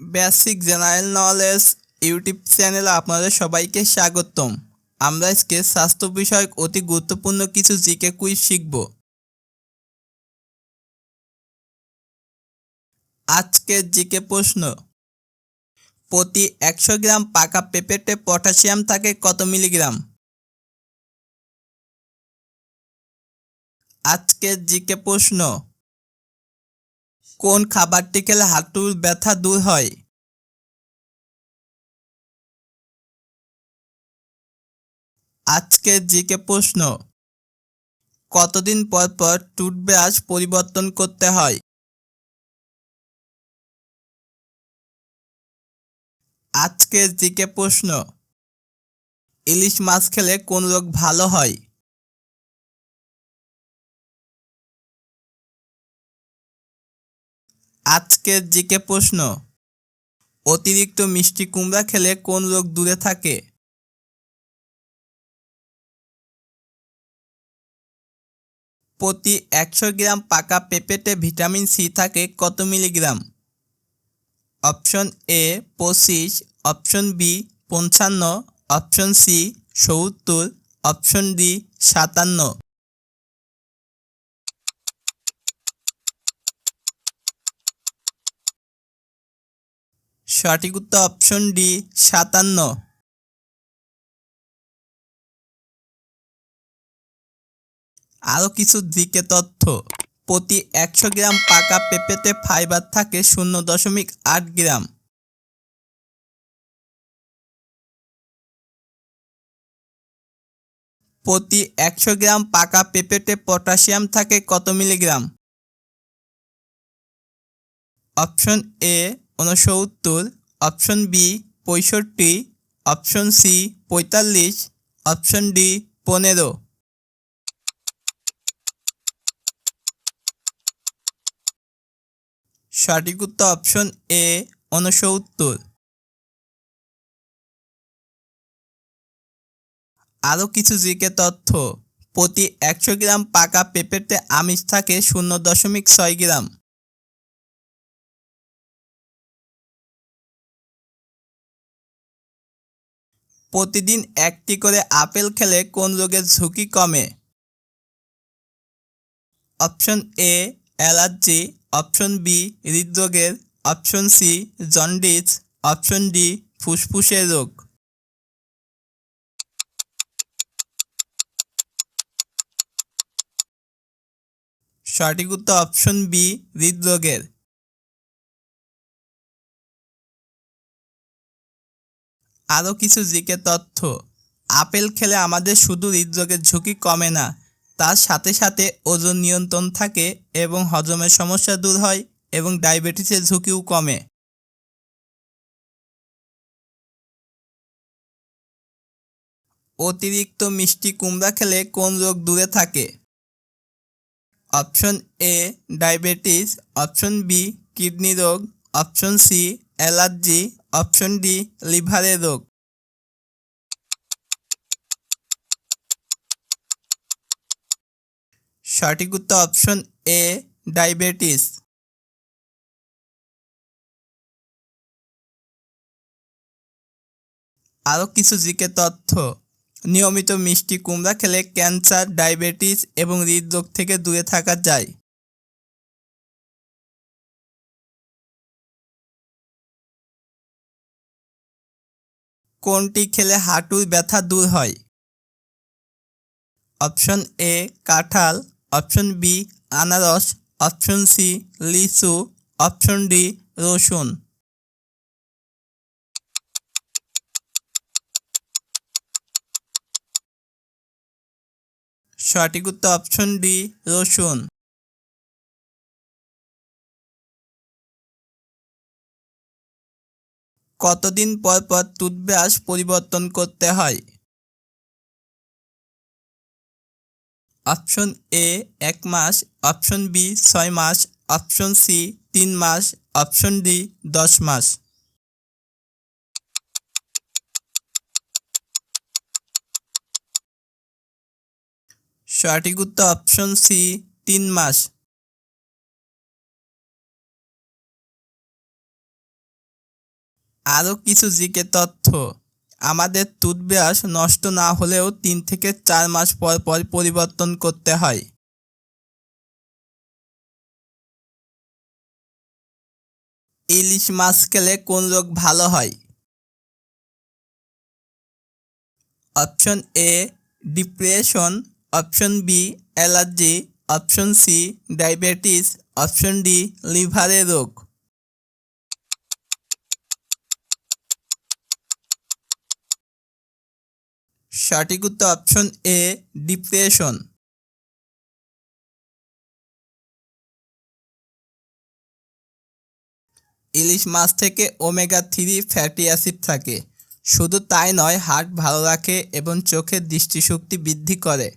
Basic general knowledge YouTube চ্যানেলে আপনাদের সবাইকে স্বাগতম। আমরা আজকে স্বাস্থ্য বিষয়ক অতি গুরুত্বপূর্ণ কিছু জিকে কুইজ শিখব। আজকের জিকে প্রশ্ন, প্রতি একশো গ্রাম পাকা পেঁপেতে পটাশিয়াম থাকে কত মিলিগ্রাম? আজকের জিকে প্রশ্ন কোন খাবারটি খেলে হাঁটুর ব্যথা দূর হয়? আজকের জিকে প্রশ্ন। কতদিন পর পর টুথব্রাশ পরিবর্তন করতে হয়? আজকের জিকে প্রশ্ন। ইলিশ মাছ খেলে কোন রোগ ভালো হয়? আজকের জিকে প্রশ্ন। অতিরিক্ত মিষ্টি কুমড়া খেলে কোন রোগ দূরে থাকে? প্রতি একশো গ্রাম পাকা পেঁপেতে ভিটামিন সি থাকে কত মিলিগ্রাম? অপশন এ পঁচিশ, অপশন বি পঞ্চান্ন, অপশন সি সত্তর, অপশন ডি সাতান্ন। সঠিক উত্তর অপশন ডি সাতান্ন। আরও কিছু দিকে তথ্য। প্রতি একশো গ্রাম পাকা পেঁপেতে ফাইবার থাকে শূন্য দশমিক আট গ্রাম। প্রতি একশো গ্রাম পাকা পেঁপেতে পটাশিয়াম থাকে কত মিলিগ্রাম? অপশন এ উনসত্তর অপশন বি পঁয়ষট্টি অপশন সি পঁয়তাল্লিশ অপশন ডি পনেরো। সঠিক উত্তর অপশন এ উনসত্তর আরও কিছু জিকে তথ্য। প্রতি একশো গ্রাম পাকা পেঁপেতে আমিষ থাকে শূন্য দশমিক ছয় গ্রাম। প্রতিদিন একটি করে আপেল খেলে কোন রোগের ঝুঁকি কমে? Option A, allergy. Option B, হৃদরোগের। Option C, jaundice. Option D, ফুসফুসের রোগ। সঠিক উত্তর অপশন বি, হৃদরোগের। আরও কিছু জিকে তথ্য। আপেল খেলে আমাদের শুধু হৃদরোগের ঝুঁকি কমে না। তার সাথে সাথে ওজন নিয়ন্ত্রণ থাকে এবং হজমের সমস্যা দূর হয় এবং ডায়াবেটিসের ঝুঁকিও কমে। অতিরিক্ত মিষ্টি কুমড়া খেলে কোন রোগ দূরে থাকে? Option A, diabetes, option B, kidney রোগ, option C, allergy option D লিভারের রোগ। সঠিক উত্তর অপশন এ, ডায়াবেটিস। আরও কিছু জিকে তথ্য। নিয়মিত মিষ্টি কুমড়া খেলে ক্যান্সার, ডায়াবেটিস এবং হৃদরোগ থেকে দূরে থাকা যায়। কোনটি খেলে হাঁটুর ব্যথা দূর হয়? অপশন এ, কাঁঠাল। অপশন বি, আনারস। অপশন সি, লিচু। অপশন ডি, রসুন। সঠিক উত্তর অপশন ডি, রসুন। কতদিন পর পর টুথব্রাশ পরিবর্তন করতে হয়? অপশন এ এক মাস। অপশন বি ছয় মাস। অপশন সি তিন মাস। অপশন ডি দশ মাস। সঠিক উত্তর অপশন সি তিন মাস। আরও কিছু জিকে তথ্য। আমাদের টুথব্রাশ নষ্ট না হলেও তিন থেকে চার মাস পর পর পরিবর্তন করতে হয়। ইলিশ মাছ খেলে কোন রোগ ভালো হয়? Option A, depression. Option B, allergy. Option C, diabetes. Option D, লিভারের রোগ। সঠিক উত্তর অপশন এ ডিপ্রেশন ইলিশ মাছ থেকে ওমেগা থ্রি ফ্যাটি অ্যাসিড থাকে। শুধু তাই নয়, হার্ট ভালো রাখে এবং চোখের দৃষ্টিশক্তি বৃদ্ধি করে।